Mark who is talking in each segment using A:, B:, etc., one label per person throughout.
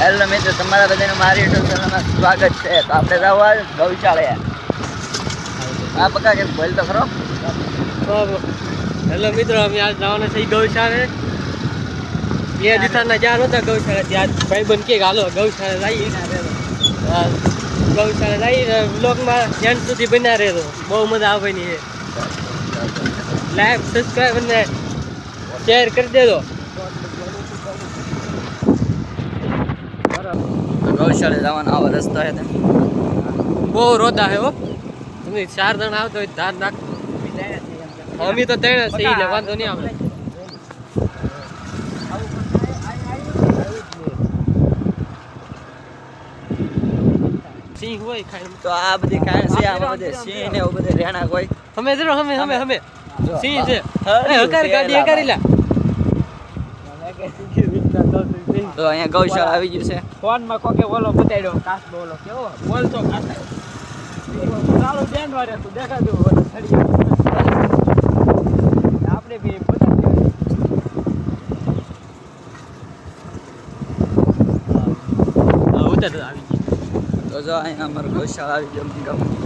A: Hello મિત્રો. તમારા બધાનું મારી યુટ્યુબ ચેનલમાં સ્વાગત છે. તો આપણે જાવ ગૌશાળે. આ પક્કા કે બોલ તો ખરો.
B: હેલો મિત્રો. અમે આજ જવાના છે ગૌશાળે. બે દિશાના જ્યાં નહોતા ગૌશાળે, ત્યાં ભાઈબંધ કે હાલો, ગૌશાળે જઈએ. ગૌશાળે જઈએ. બ્લોગમાં જ્યાં સુધી બન્યા રહેતો બહુ મજા આવે ની લાઈક સબસ્ક્રાઈબ અને શેર કરી દેજો
A: તો ગૌશાળે જવાનો આવો રસ્તો છે
B: બહુ રોદા હે હો. તમે ચાર જણા આવતો હોય ધાર નાખ. અમે તો ત્રણ છે એટલે વાંધો નહીં આવે. સિંહ હોય ખાઈ
A: તો આ બધી કાંઈ છે આ બધે સિંહ ને એવું બધે રહેણાંક હોય.
B: અમે જરો અમે અમે અમે સિંહ છે. હકાર ગાડી હકારી લા.
A: તો અહીંયા ગૌશાળા આવી ગયું છે.
C: ફોનમાં કોકે ઓલો બતાડ્યો કાસ ઓલો કેવો? બોલતો કાસ ચાલુ ધ્યાન વારે તું દેખાતું ઓલો આપણે બી
B: ઉતર આવી ગઈ
A: તો જો અહીંયા અમારું ગૌશાળા આવી ગયો ગામ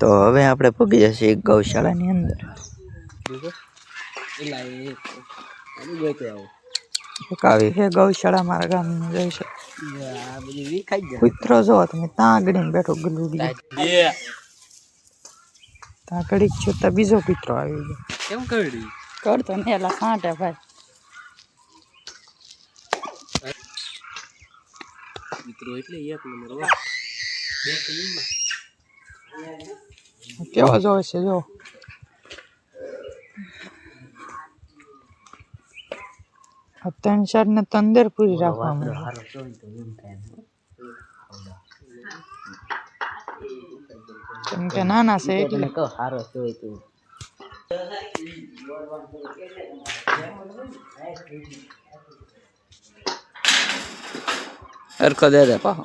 A: તો હવે આપણે પગી જશે ગૌશાળાની અંદર. આવી છે ગૌશાળા મારા ગામની
C: વિખાઈ જાય
A: કૂતરો જો તમે ત્યાં આગળ બેઠો ગલું ત્યાં ઘડીક છતાં બીજો કૂતરો આવી ગયો.
B: કેમ કરડી?
A: કરતો ને એલા કાંટે ભાઈ.
B: મિત્રો એટલે એક નંબર બે.
A: કેવો જોવે છે, જો. ત્રણ ચાર ને તંદર પૂરી રાખવામાં કેમ કે નાના છે એટલે.
C: સારો જોઈ તું
A: હરખો દે દે પાહો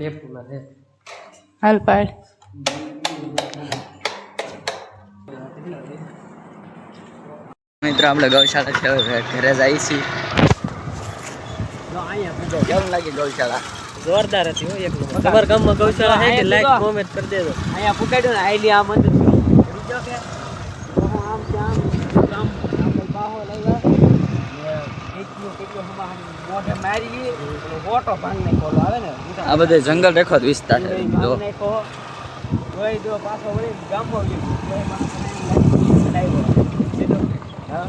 B: લેફ્ટમાં છે.
A: હાલ પાડ મિત્રો આપણે ગૌશાળા છે હવે ઘરે જઈએ છીએ
C: જો અહીંયા પૂજો
A: કેવું લાગે ગૌશાળા
B: જોરદાર હતી હો એક નંબર. તમારા ગામમાં ગૌશાળા છે કે
C: હા,
B: લાઈક
C: એ તો.
B: કોમેન્ટ કરી દેજો
C: અહીંયા પુકાડ્યો ને આઈલી આ મંદિર બીજો કે ઓહો, આમ ત્યાં ને
A: આ બધે જંગલ રેખો જ વિસ્તાર છે જો
C: ભાંગ નાખ્યો તોય જો પાછો વળી ગામમાં ગયો તોય માણસને એમ લાગ્યું કે લાવ્યો. સીધો. હા,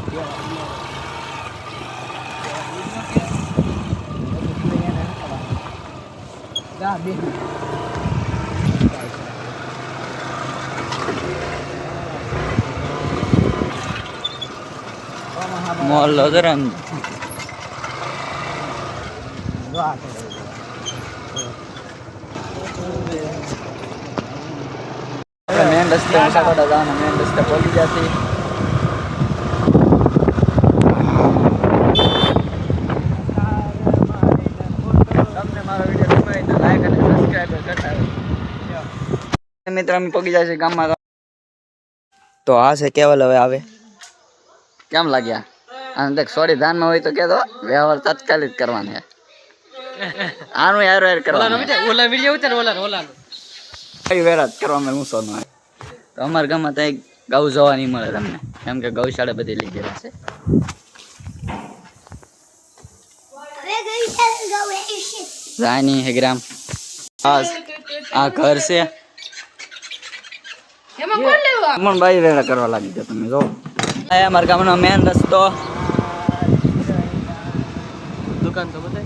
C: જા બે
A: મોહલ્લો ધરમ
C: જો આ છે.
A: આપણે મેન રસ્તે મુસાફર જવાના મેન રસ્તે પહોંચી જશે તમને મારો વીડિયો ગમે તો લાઈક અને સબસ્ક્રાઇબ કરતા રહેજો. મિત્રો અમે પગી જાય છે ગામમાં તો- તો આ છે કેવલ હવે આવે કેમ લાગ્યા અને દેખ સોરી ધાનમાં હોય તો કહેતો વ્યવહાર તાત્કાલિક કરવાનો છે. આનું યાર યાર કરવાનું
B: ઓલા વીડિયો ઉતાર ઓલા ઓલા
A: કઈ વેરાત કરવામાં હું સોનો તો અમારા ગામમાં ત્યાં ગૌ જોવા નહીં મળે તમને. કેમ કે ગૌશાળા બધી લઈ ગયેલા છે. રાની હેગ્રામ આ આ ઘર છે.
D: એમાં કોણ લેવા?
A: પણ બાઈ વેરા કરવા લાગી ગયા તમે જો.
C: આ અમારા ગામનો મેન રસ્તો.
B: 干什么的